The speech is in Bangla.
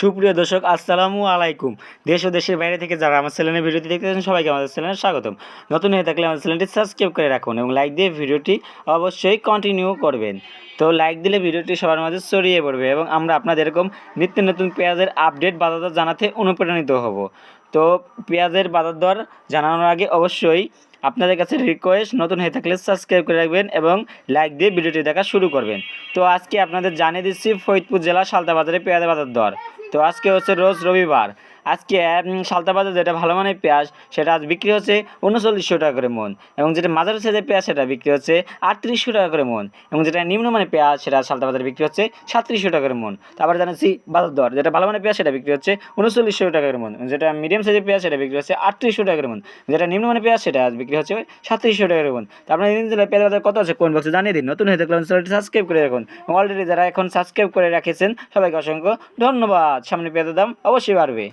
সুপ্রিয় দর্শক, আসসালামু আলাইকুম। দেশ ও দেশের বাইরে থেকে যারা আমার চ্যানেলের ভিডিওটি দেখতেছেন সবাইকে আমাদের চ্যানেলে স্বাগতম। নতুন হয়ে থাকলে আমাদের চ্যানেলটি সাবস্ক্রাইব করে রাখুন এবং লাইক দিয়ে ভিডিওটি অবশ্যই কন্টিনিউ করবেন। তো লাইক দিলে ভিডিওটি সবার মাঝে ছড়িয়ে পড়বে এবং আমরা আপনাদের এরকম নিত্য নতুন পেঁয়াজের আপডেট বাজার দর জানাতে অনুপ্রাণিত হব। তো পেঁয়াজের বাজার দর জানানোর আগে অবশ্যই আপনাদের কাছে রিকোয়েস্ট নতুন হয়ে থাকলে সাবস্ক্রাইব করে রাখবেন এবং লাইক দিয়ে ভিডিওটি দেখা শুরু করবেন। তো আজকে আপনাদের জানিয়ে দিচ্ছি ফরিদপুর জেলা সালতা বাজারে পেঁয়াজের বাজার দর তো আজকে হচ্ছে রোজ রবিবার আজকে সালতা বাজার যেটা ভালো মানের পেঁয়াজ, সেটা আজ বিক্রি হচ্ছে উনচল্লিশশো টাকা করে মন। এবং যেটা মাঝারি সাইজের পেঁয়াজ, সেটা বিক্রি হচ্ছে আটত্রিশশো টাকা করে মন। এবং যেটা নিম্নমানের পেঁয়াজ, সেটা সালতা বাজারে বিক্রি হচ্ছে সাতত্রিশশো টাকা করে মন। তারপর জানাচ্ছি, বাজার দর। যেটা ভালো মানের পেঁয়াজ, সেটা বিক্রি হচ্ছে উনচল্লিশশো টাকা করে মন। যেটা মিডিয়াম সাইজের পেঁয়াজ, সেটা বিক্রি হচ্ছে আটত্রিশশো টাকা করে মন। যেটা নিম্নমানের পেঁয়াজ, সেটা আজ বিক্রি হচ্ছে সাতত্রিশশো টাকা করে মন। তারপরে পেঁয়াজ বাজার কত আছে কোন বক্সে জানিয়ে দিন। নতুন হয়ে দেখলাম চ্যানেলটি সাবস্ক্রাইব করে রাখুন। অলরেডি যারা এখন সাবস্ক্রাইব করে রেখেছেন, সবাইকে অসংখ্য ধন্যবাদ। সামনে পেঁয়াজের দাম অবশ্যই বাড়বে।